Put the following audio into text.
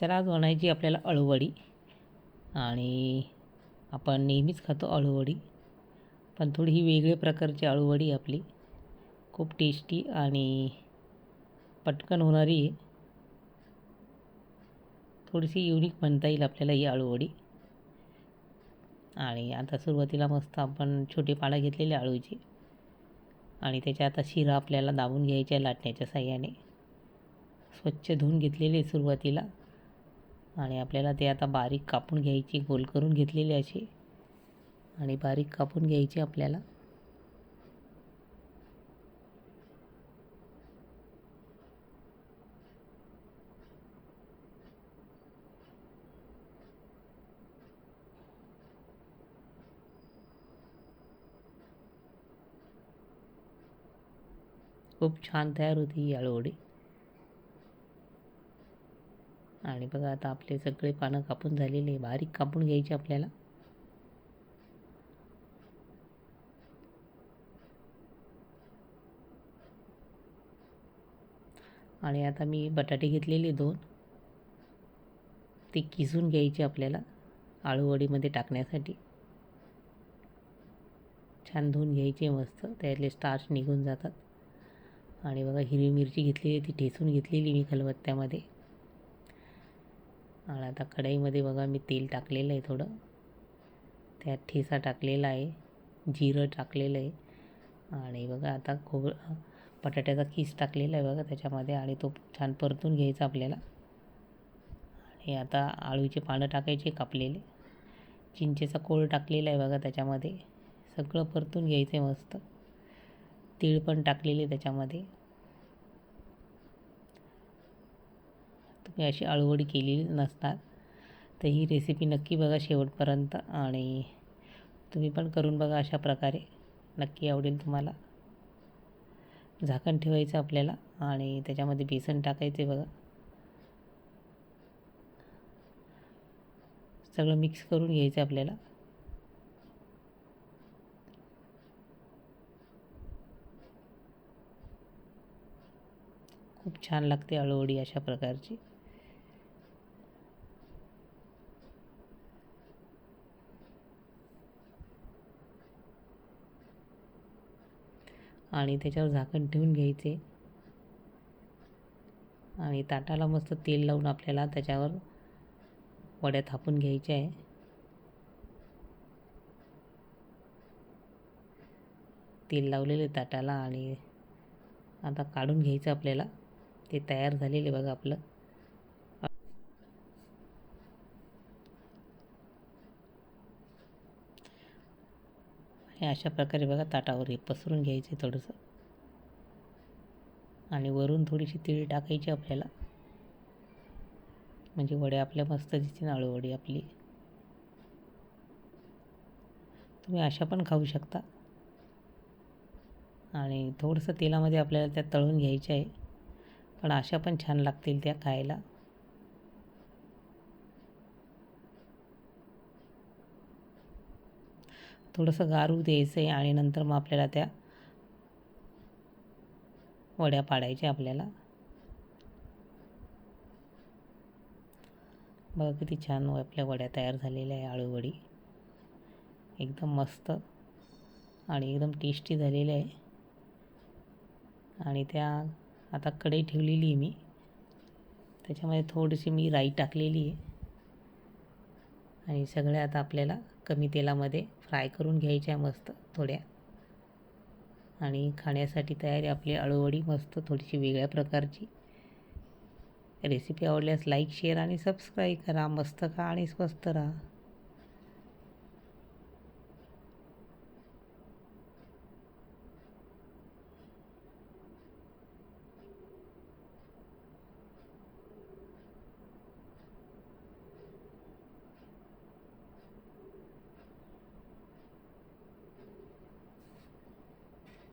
चला आज बनायची आपल्याला अळूवडी. आणि आपण नेहमीच खातो अळूवडी. पण थोडी ही वेगळ्या प्रकारची अळूवडी आपली. खूप टेस्टी आणि पटकन होणारी आहे. थोडीशी युनिक म्हणता येईल आपल्याला ही अळूवडी. आणि आता सुरुवातीला मस्त आपण छोटे पानं घेतलेले अळूचे. आणि त्याच्या आता शिरा आपल्याला दाबून घ्यायच्या लाटण्याच्या साह्याने. स्वच्छ धुवून घेतलेले सुरुवातीला. आणि आपल्याला ते आता बारीक कापून घ्यायची गोल करून घेतलेली अशी. आणि बारीक कापून घ्यायची आपल्याला. खूप छान तयार होती ही आळूवडी. आणि बघा आता आपले सगळे पानं कापून झालेले बारीक कापून घ्यायचे आपल्याला. आणि आता मी बटाटे घेतलेले दोन. ते किसून घ्यायचे आपल्याला आळूवडीमध्ये टाकण्यासाठी. छान धुवून घ्यायचे मस्त. त्यातले स्टार्च निघून जातात. आणि बघा हिरवी मिरची घेतलेली ती ठेचून घेतलेली मी खलबत्त्यामध्ये. आणि आता कढईमध्ये बघा मी तेल टाकलेलं आहे थोडं. त्यात ठेसा टाकलेला आहे जिरं टाकलेलं आहे. आणि बघा आता खोब बटाट्याचा किस टाकलेला आहे बघा त्याच्यामध्ये आणि तो छान परतून घ्यायचा आपल्याला. आणि आता आळूचे पानं टाकायचे कापलेले. चिंचेचा कोळ टाकलेला आहे बघा त्याच्यामध्ये. सगळं परतून घ्यायचं आहे मस्त. तीळ पण टाकलेले त्याच्यामध्ये. मी अशी आळूवडी केलेली नसतात. तर ही रेसिपी नक्की बघा शेवटपर्यंत आणि तुम्ही पण करून बघा अशा प्रकारे. नक्की आवडेल तुम्हाला. झाकण ठेवायचं आपल्याला आणि त्याच्यामध्ये बेसन टाकायचे बघा. सगळं मिक्स करून घ्यायचं आपल्याला. खूप छान लागते अळूवडी अशा प्रकारची. आणि त्याच्यावर झाकण ठेवून घ्यायचे. आणि ताटाला मस्त तेल लावून आपल्याला त्याच्यावर वड्या थापून घ्यायच्या आहे. तेल लावलेले ताटाला आणि आता काढून घ्यायचं आपल्याला. ते तयार झालेले बघा आपलं. हे अशा प्रकारे बघा ताटावर हे पसरून घ्यायचे थोडंसं. आणि वरून थोडीशी तीळ टाकायची आपल्याला. म्हणजे वडे आपल्या मस्त दिसतील आळूवडी आपली. तुम्ही अशा पण खाऊ शकता. आणि थोडंसं तेलामध्ये आपल्याला त्या तळून घ्यायच्या आहे. पण अशा पण छान लागतील त्या खायला. थोडंसं गारू द्यायचं आहे आणि नंतर मग आपल्याला त्या वड्या पाडायच्या आपल्याला. बघा किती छान आपल्या वड्या तयार झालेल्या आहे आळूवडी एकदम मस्त आणि एकदम टेस्टी झालेल्या आहे. आणि त्या आता कढई ठेवलेली आहे मी. त्याच्यामध्ये थोडीशी मी राई टाकलेली आहे. आणि सगळ्या आता आपल्याला कमी तेलामध्ये फ्राय करून घ्यायच्या मस्त थोड्या. आणि खाण्यासाठी तयारी आपली अळूवडी मस्त थोडीशी वेगळ्या प्रकारची. रेसिपी आवडल्यास लाईक शेअर आणि सबस्क्राईब करा. मस्त खा आणि स्वस्त राहा.